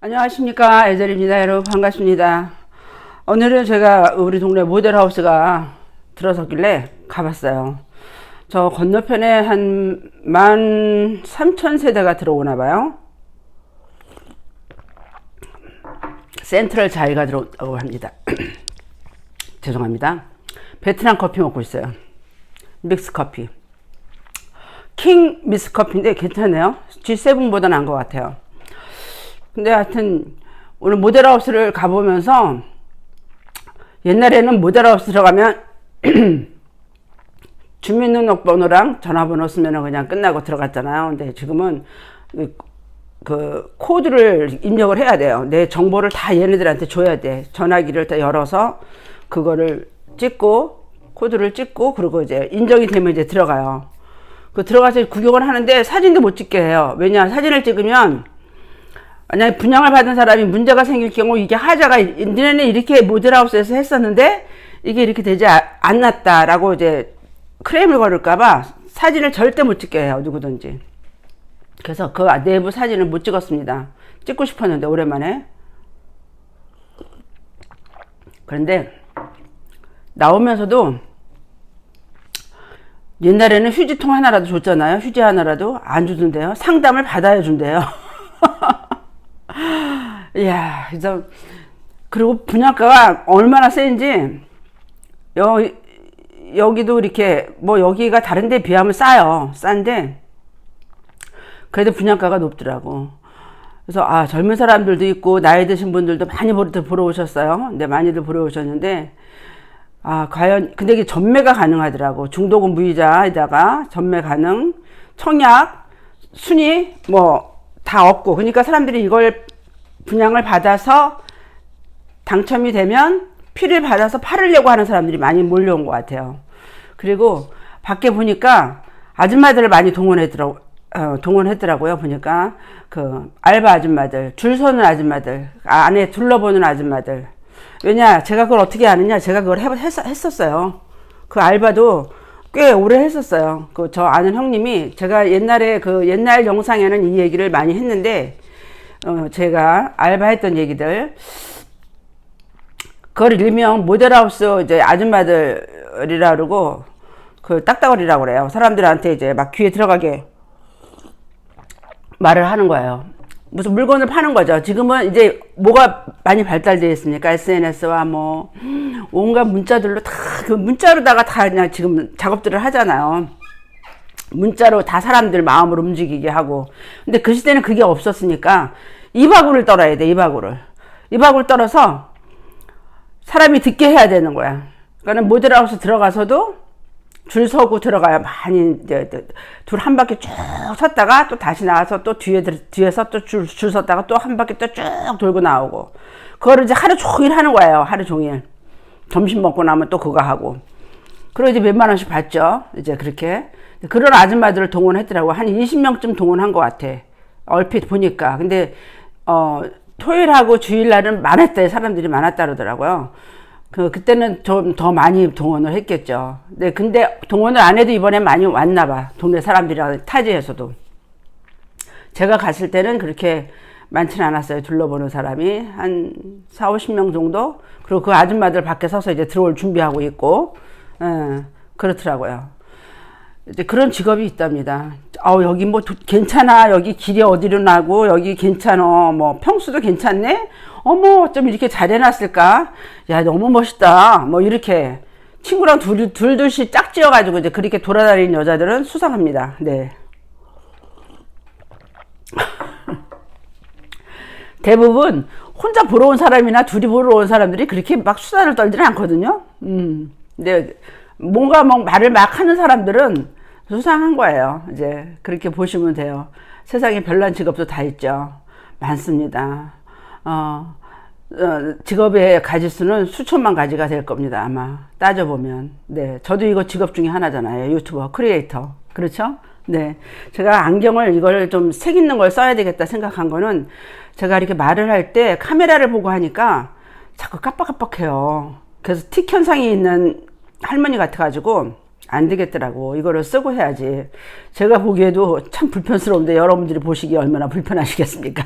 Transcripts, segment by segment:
안녕하십니까 에젤입니다 여러분. 반갑습니다. 오늘은 제가 우리 동네 모델하우스가 들어섰길래 가봤어요. 저 건너편에 한 만 삼천 세대가 들어오나 봐요. 센트럴 자이가 들어오고 합니다. 죄송합니다. 베트남 커피 먹고 있어요. 믹스 커피. 킹 미스 커피인데 괜찮네요. G7보다 나은 것 같아요 근데 하여튼 오늘 모델하우스를 가보면서 옛날에는 모델하우스 들어가면 주민등록번호랑 전화번호 쓰면 그냥 끝나고 들어갔잖아요. 근데 지금은 그, 그 코드를 입력을 해야 돼요. 내 정보를 다 얘네들한테 줘야 돼. 전화기를 다 열어서 그거를 찍고 코드를 찍고 그리고 이제 인정이 되면 이제 들어가요. 그 들어가서 구경을 하는데 사진도 못 찍게 해요. 왜냐 사진을 찍으면 만약에 분양을 받은 사람이 문제가 생길 경우 이게 하자가 니네는 이렇게 모델하우스에서 했었는데 이게 이렇게 되지 아- 않았다라고 이제 크레임을 걸을까봐 사진을 절대 못 찍게 해요 누구든지. 그래서 그 내부 사진을 못 찍었습니다. 찍고 싶었는데 오랜만에. 그런데 나오면서도 옛날에는 휴지통 하나라도 줬잖아요. 휴지 하나라도 안 주던데요. 상담을 받아야 준대요 이야, 그래서, 그리고 분양가가 얼마나 센지, 여, 여기도 이렇게, 뭐 여기가 다른 데 비하면 싸요. 싼데, 그래도 분양가가 높더라고. 그래서, 아, 젊은 사람들도 있고, 나이 드신 분들도 많이 보러, 오셨어요. 근데 많이들 보러 오셨는데, 아, 과연, 근데 이게 전매가 가능하더라고. 중도금 무이자에다가 전매 가능, 청약, 순위, 뭐, 다 없고. 그러니까 사람들이 이걸 분양을 받아서 당첨이 되면 피를 받아서 팔으려고 하는 사람들이 많이 몰려온 것 같아요. 그리고 밖에 보니까 아줌마들을 많이 동원했더라고, 어, 동원했더라고요. 보니까 그 알바 아줌마들, 줄 서는 아줌마들, 아, 안에 둘러보는 아줌마들. 왜냐, 제가 그걸 어떻게 아느냐? 제가 그걸 해, 했, 했었어요. 그 알바도 꽤 오래 했었어요. 그 저 아는 형님이 제가 옛날에 그 옛날 영상에는 이 얘기를 많이 했는데 어, 제가 알바했던 얘기들 그걸 일명 모델하우스 이제 아줌마들이라 그러고 그 딱따거리라고 그래요. 사람들한테 이제 막 귀에 들어가게 말을 하는 거예요. 무슨 물건을 파는 거죠. 지금은 이제 뭐가 많이 발달되어 있습니까? SNS와 뭐 온갖 문자들로 다 그 문자로다가 다 그냥 지금 작업들을 하잖아요. 문자로 다 사람들 마음을 움직이게 하고. 근데 그 시대는 그게 없었으니까 이바구를 떨어야 돼, 이바구를. 이바구를 떨어서 사람이 듣게 해야 되는 거야. 그러니까 모델하우스 들어가서도 줄 서고 들어가야 많이 이제 둘 한 바퀴 쭉 섰다가 또 다시 나와서 또 뒤에 들- 뒤에서 또줄줄 섰다가 또 한 바퀴 또 쭉 돌고 나오고 그거를 이제 하루 종일 하는 거예요. 하루 종일 점심 먹고 나면 또 그거 하고 그리고 이제 몇만 원씩 받죠. 이제 그렇게 그런 아줌마들을 동원했더라고 한 20명쯤 동원한 것 같아. 얼핏 보니까 근데 어 토요일하고 주일날은 많았대 사람들이 많았다 그러더라고요. 그 그때는 좀 더 많이 동원을 했겠죠. 네, 근데 동원을 안 해도 이번에 많이 왔나 봐. 동네 사람들이랑 타지에서도. 제가 갔을 때는 그렇게 많지는 않았어요. 둘러보는 사람이 한 4, 50명 정도. 그리고 그 아줌마들 밖에 서서 이제 들어올 준비하고 있고, 예, 그렇더라고요. 이제 그런 직업이 있답니다. 아우 여기 뭐 도- 괜찮아 여기 길이 어디로 나고 여기 괜찮어 뭐 평수도 괜찮네 어머 좀 이렇게 잘 해놨을까 야 너무 멋있다 뭐 이렇게 친구랑 둘 둘둘씩 짝지어가지고 이제 그렇게 돌아다니는 여자들은 수상합니다. 네. 대부분 혼자 보러 온 사람이나 둘이 보러 온 사람들이 그렇게 막 수다를 떨지는 않거든요. 음. 근데 뭔가 막 말을 막 하는 사람들은 수상한 거예요. 이제 그렇게 보시면 돼요. 세상에 별난 직업도 다 있죠. 많습니다. 어, 어, 직업의 가지수는 수천만 가지가 될 겁니다. 아마 따져보면. 네. 저도 이거 직업 중에 하나잖아요. 유튜버, 크리에이터. 그렇죠? 네. 제가 안경을 이걸 좀 색 있는 걸 써야 되겠다 생각한 거는 제가 이렇게 말을 할 때 카메라를 보고 하니까 자꾸 깜빡깜빡해요. 그래서 틱 현상이 있는 할머니 같아가지고 안 되겠더라고. 이거를 쓰고 해야지. 제가 보기에도 참 불편스러운데 여러분들이 보시기 얼마나 불편하시겠습니까?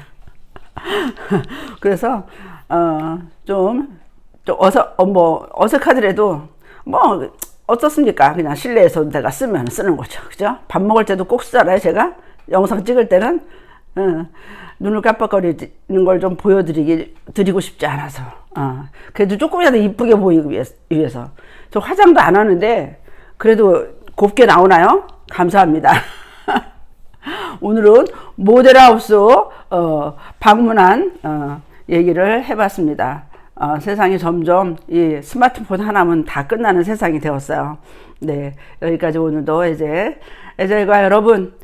그래서 어 좀 좀 어서 어, 뭐 어색하더라도 뭐 어떻습니까? 그냥 실내에서 내가 쓰면 쓰는 거죠, 그죠? 밥 먹을 때도 꼭 쓰잖아요, 제가 영상 찍을 때는 어, 눈을 깜빡거리는 걸 좀 보여드리기 드리고 싶지 않아서 어, 그래도 조금이라도 이쁘게 보이기 위해서, 저 화장도 안 하는데 그래도 곱게 나오나요? 감사합니다. 오늘은 모델하우스 어, 방문한 어, 얘기를 해봤습니다. 어, 세상이 점점 이 스마트폰 하나면 다 끝나는 세상이 되었어요. 네, 여기까지 오늘도 이제 애절과 여러분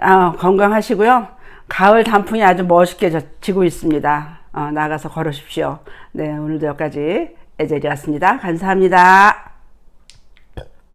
아, 건강하시고요. 가을 단풍이 아주 멋있게 져- 지고 있습니다. 어, 나가서 걸으십시오. 네, 오늘도 여기까지 애절이었습니다. 감사합니다.